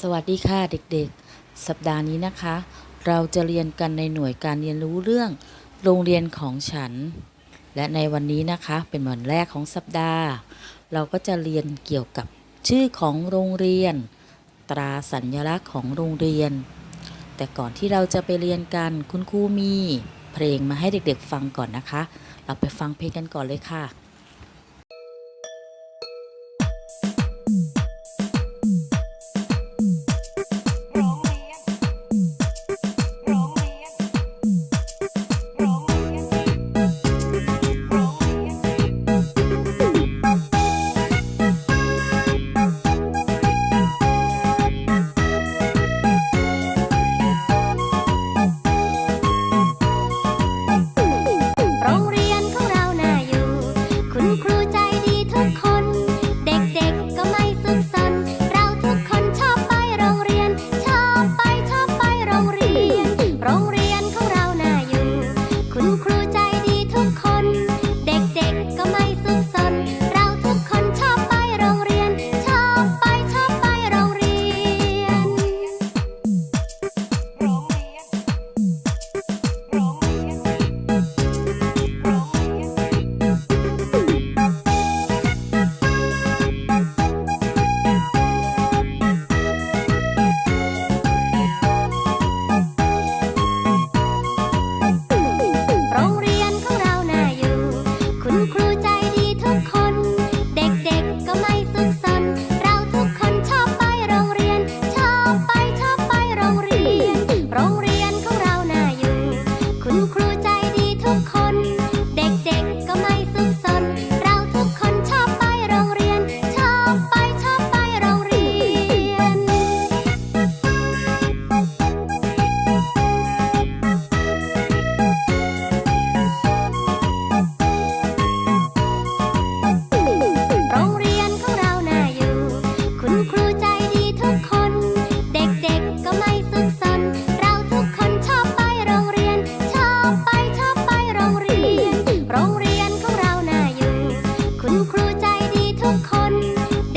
สวัสดีค่ะเด็กๆ สัปดาห์นี้นะคะ เราจะเรียนกันในหน่วยการเรียนรู้เรื่องโรงเรียนของฉัน และในวันนี้นะคะเป็นวันแรกของสัปดาห์ เราก็จะเรียนเกี่ยวกับชื่อของโรงเรียน ตราสัญลักษณ์ของโรงเรียน แต่ก่อนที่เราจะไปเรียนกันคุณครูมี เพลงมาให้เด็กๆฟังก่อนนะคะ เราไปฟังเพลงกันก่อนเลยค่ะ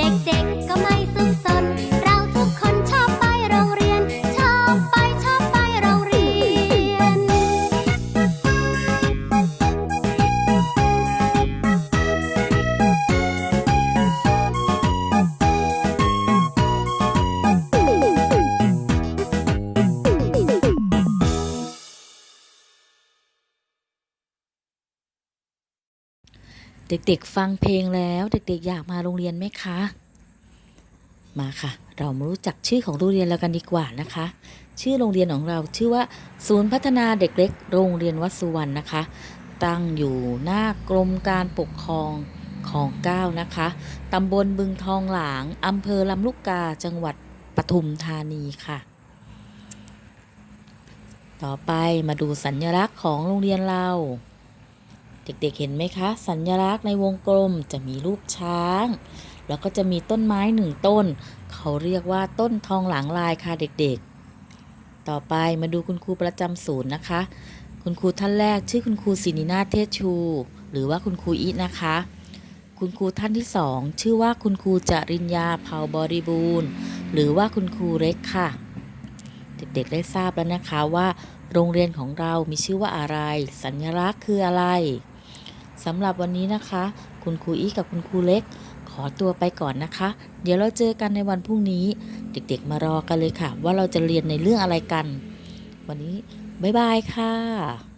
เเด็กๆฟังเพลงแล้ว เด็กๆอยากมาโรงเรียนไหมคะ มาค่ะ เรามารู้จักชื่อของโรงเรียนแล้วกันดีกว่านะคะ ชื่อโรงเรียนของเราชื่อว่า ศูนย์พัฒนาเด็กเล็ก โรงเรียนวัดสุวรรณนะคะ ตั้งอยู่หน้ากรมการปกครองของเก้านะคะ ตำบลบึงทองหลางอำเภอลำลูกกาจังหวัดปทุมธานีค่ะ ต่อไปมาดูสัญลักษณ์ของโรงเรียนเรา เด็กๆเห็นไหมคะ สัญลักษณ์ในวงกลมจะมีรูปช้าง แล้วก็จะมีต้นไม้หนึ่งต้น เขาเรียกว่าต้นทองหลางลายค่ะเด็กๆ ต่อไปมาดูคุณครูประจำศูนย์นะคะ คุณครูท่านแรกชื่อคุณครูศินินาเทศชู หรือว่าคุณครูอีทนะคะ คุณครูท่านที่สองชื่อว่าคุณครูจริญญาเผาบริบูรณ์ หรือว่าคุณครูเล็กค่ะ เด็กๆได้ทราบแล้วนะคะว่าโรงเรียนของเรามีชื่อว่าอะไร สัญลักษณ์คืออะไร สำหรับวันนี้นะคะ คุณครูอีกับคุณครูเล็ก ขอตัวไปก่อนนะคะ เดี๋ยวเราเจอกันในวันพรุ่งนี้ เด็กๆมารอกันเลยค่ะ ว่าเราจะเรียนในเรื่องอะไรกัน วันนี้บ๊ายบายค่ะ